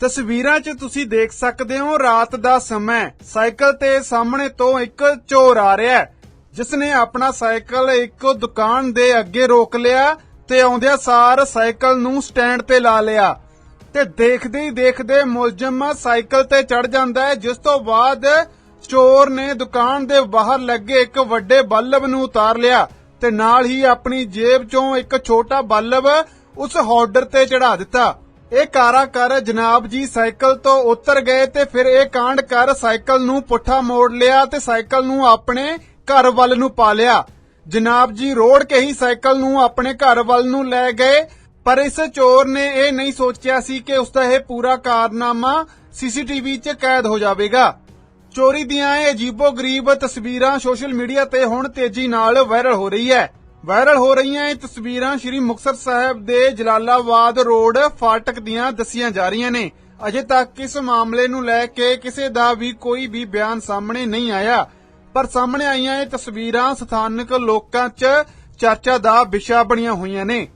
ਤਸਵੀਰਾਂ 'ਚ ਤੁਸੀਂ ਦੇਖ ਸਕਦੇ ਹੋ ਰਾਤ ਦਾ ਸਮਾਂ ਹੈ। ਸਾਈਕਲ ਤੇ ਸਾਹਮਣੇ ਤੋਂ ਇੱਕ ਚੋਰ ਆ ਰਿਹਾ ਹੈ ਜਿਸ ਨੇ ਆਪਣਾ ਸਾਈਕਲ ਇੱਕ ਦੁਕਾਨ ਦੇ ਅੱਗੇ ਰੋਕ ਲਿਆ ਤੇ ਆਉਂਦਿਆਂ ਸਾਰ ਸਾਈਕਲ ਨੂੰ ਸਟੈਂਡ ਤੇ ਲਾ ਲਿਆ ਤੇ ਦੇਖਦੇ ਹੀ ਦੇਖਦੇ ਮੁਲਜ਼ਮ ਸਾਈਕਲ ਤੇ ਚੜ ਜਾਂਦਾ ਹੈ, ਜਿਸ ਤੋਂ ਬਾਅਦ ਚੋਰ ਨੇ ਦੁਕਾਨ ਦੇ ਬਾਹਰ ਲੱਗੇ ਇੱਕ ਵੱਡੇ ਬਲਬ ਨੂੰ ਉਤਾਰ ਲਿਆ ਤੇ ਨਾਲ ਹੀ ਆਪਣੀ ਜੇਬ ਚੋਂ ਇੱਕ ਛੋਟਾ ਬਲਬ ਉਸ ਹੋਲਡਰ ਤੇ ਚੜਾ ਦਿੱਤਾ ਇਹ ਕਾਰਾ ਕਰ ਜਨਾਬ ਜੀ ਸਾਈਕਲ ਤੋਂ ਉਤਰ ਗਏ ਤੇ ਫਿਰ ਇਹ ਕਾਂਡ ਕਰ ਸਾਈਕਲ ਨੂੰ ਪੁੱਠਾ ਮੋੜ ਲਿਆ ਤੇ ਸਾਈਕਲ ਨੂੰ ਆਪਣੇ ਘਰ ਵੱਲ ਨੂੰ ਪਾ ਲਿਆ ਜਨਾਬ ਜੀ ਰੋੜ ਕੇ ਹੀ ਸਾਈਕਲ ਨੂੰ ਆਪਣੇ ਘਰ ਵੱਲ ਨੂੰ ਲੈ ਗਏ, ਪਰ ਇਸ ਚੋਰ ਨੇ ਇਹ ਨਹੀਂ ਸੋਚਿਆ ਸੀ ਕਿ ਉਸ ਦਾ ਇਹ ਪੂਰਾ ਕਾਰਨਾਮਾ ਸੀਸੀਟੀਵੀ 'ਚ ਕੈਦ ਹੋ ਜਾਵੇਗਾ। ਚੋਰੀ ਦੀਆਂ ਇਹ ਅਜੀਬੋ-ਗਰੀਬ ਤਸਵੀਰਾਂ ਸੋਸ਼ਲ ਮੀਡੀਆ ਤੇ ਹੁਣ ਤੇਜ਼ੀ ਨਾਲ ਵਾਇਰਲ ਹੋ ਰਹੀ ਹੈ। ਵਾਇਰਲ ਹੋ ਰਹੀਆਂ ਇਹ ਤਸਵੀਰਾਂ ਸ੍ਰੀ ਮੁਕਤਸਰ ਸਾਹਿਬ ਦੇ ਜਲਾਲਾਬਾਦ ਰੋਡ ਫਾਟਕ ਦੀਆਂ ਦੱਸੀਆਂ ਜਾ ਰਹੀਆਂ ਨੇ। ਅਜੇ ਤੱਕ ਇਸ ਮਾਮਲੇ ਨੂੰ ਲੈ ਕੇ ਕਿਸੇ ਦਾ ਵੀ ਕੋਈ ਵੀ ਬਿਆਨ ਸਾਹਮਣੇ ਨਹੀਂ ਆਇਆ। ਪਰ ਸਾਹਮਣੇ ਆਈਆਂ ਇਹ ਤਸਵੀਰਾਂ ਸਥਾਨਕ ਲੋਕਾਂ 'ਚ ਚਰਚਾ ਦਾ ਵਿਸ਼ਾ ਬਣੀਆਂ ਹੋਈਆਂ ਨੇ।